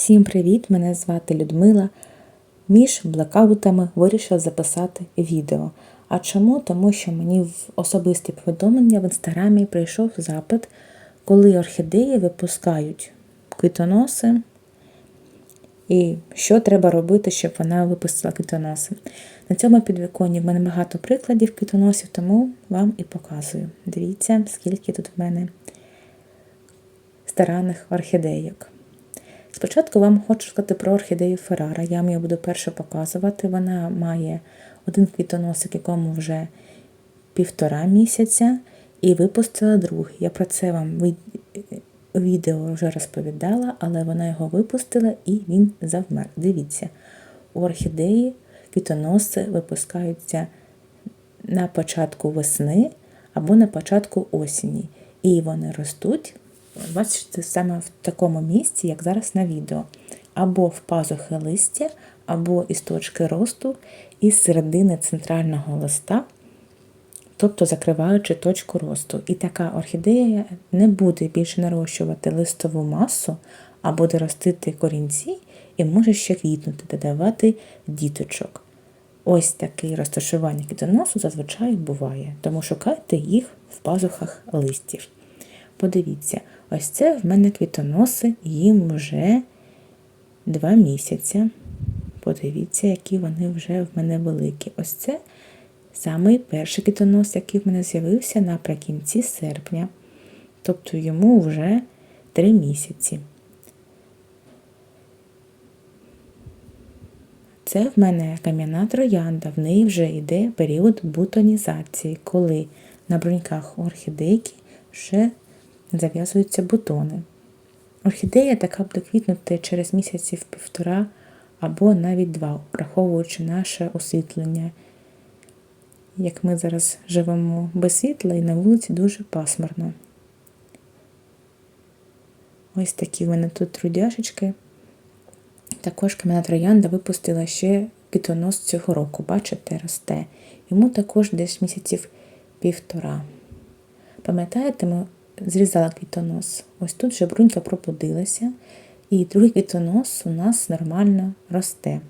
Всім привіт! Мене звати Людмила. Між блекаутами вирішила записати відео. А чому? Тому що мені в особисті повідомлення в інстаграмі прийшов запит, коли орхідеї випускають квітоноси. І що треба робити, щоб вона випустила квітоноси. На цьому підвіконні в мене багато прикладів квітоносів, тому вам і показую. Дивіться, скільки тут в мене старанних орхідейок. Спочатку вам хочу сказати про орхідею Феррара. Я вам її буду перше показувати. Вона має один квітоносик, якому вже півтора місяця, і випустила другий. Я про це вам відео вже розповідала, але вона його випустила і він завмер. Дивіться, у орхідеї квітоноси випускаються на початку весни або на початку осені. І вони ростуть бачите, саме в такому місці, як зараз на відео. Або в пазухи листя, або із точки росту, із середини центрального листа, тобто закриваючи точку росту. І така орхідея не буде більше нарощувати листову масу, а буде ростити корінці і може ще квітнути, додавати діточок. Ось таке розташування квітоносу зазвичай буває, тому шукайте їх в пазухах листів. Подивіться, ось це в мене квітоноси, їм вже два місяці. Подивіться, які вони вже в мене великі. Ось це самий перший квітонос, який в мене з'явився наприкінці серпня. Тобто йому вже три місяці. Це в мене кам'яна троянда, в неї вже йде період бутонізації, коли на бруньках орхідейки вже зав'язуються бутони. Орхідея така буде квітнути через місяців півтора або навіть два, враховуючи наше освітлення. Як ми зараз живемо без світла і на вулиці дуже пасмурно. Ось такі в мене тут трудяшечки. Також кам'яна троянда випустила ще квітонос цього року, бачите, росте. Йому також десь місяців півтора. Пам'ятаєте, ми зрізала квітонос. Ось тут вже брунька пробудилася, і другий квітонос у нас нормально росте.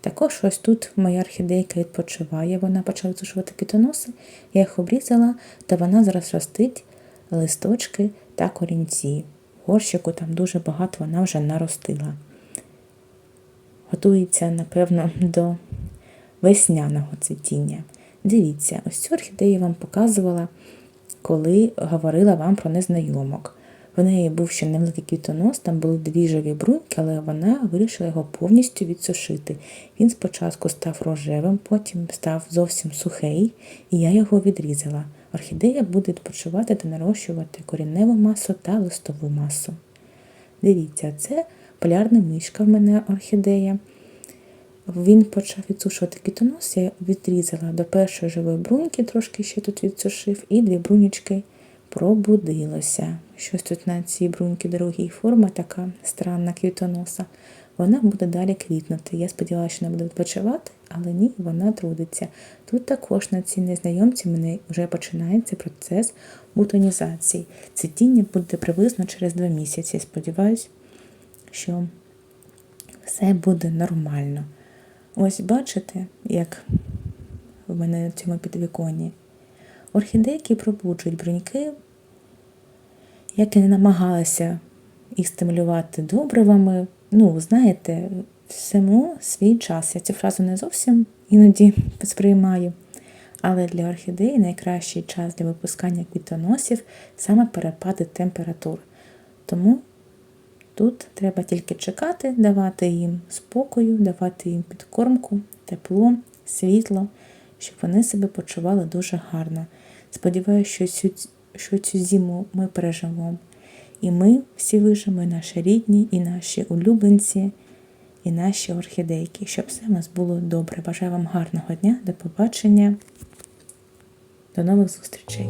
Також ось тут моя орхідейка відпочиває, вона почала сушувати квітоноси, я їх обрізала, та вона зараз ростить листочки та корінці. Горщику там дуже багато вона вже наростила. Готується, напевно, до весняного цвітіння. Дивіться, ось цю орхідею я вам показувала коли говорила вам про незнайомок. В неї був ще невеликий квітонос, там були дві живі бруньки, але вона вирішила його повністю відсушити. Він спочатку став рожевим, потім став зовсім сухий, і я його відрізала. Орхідея буде відпочивати та нарощувати корінневу масу та листову масу. Дивіться, це полярна мишка в мене орхідея. Він почав відсушувати кітонос, я відрізала до першої живої бруньки, трошки ще тут відсушив, і дві брунічки пробудилося. Щось тут на цій бруньці другій форма така странна квітоноса. Вона буде далі квітнути. Я сподіваюся, що вона буде відпочивати, але ні, вона трудиться. Тут також на цій незнайомці мене вже починається процес бутонізації. Цвітіння буде приблизно через два місяці. Сподіваюсь, що все буде нормально. Ось бачите, як в мене на цьому підвіконні. Орхідейки пробуджують бруньки, як і не намагалася їх стимулювати добривами. Ну, знаєте, всьому свій час. Я цю фразу не зовсім іноді сприймаю. Але для орхідеї найкращий час для випускання квітоносів саме перепади температур. Тому Тут треба тільки чекати, давати їм спокою, давати їм підкормку, тепло, світло, щоб вони себе почували дуже гарно. Сподіваюся, що цю, що цю зиму ми переживемо. І ми всі вижимо, і наші рідні, і наші улюбленці, і наші орхідейки, щоб все в нас було добре. Бажаю вам гарного дня, до побачення, до нових зустрічей.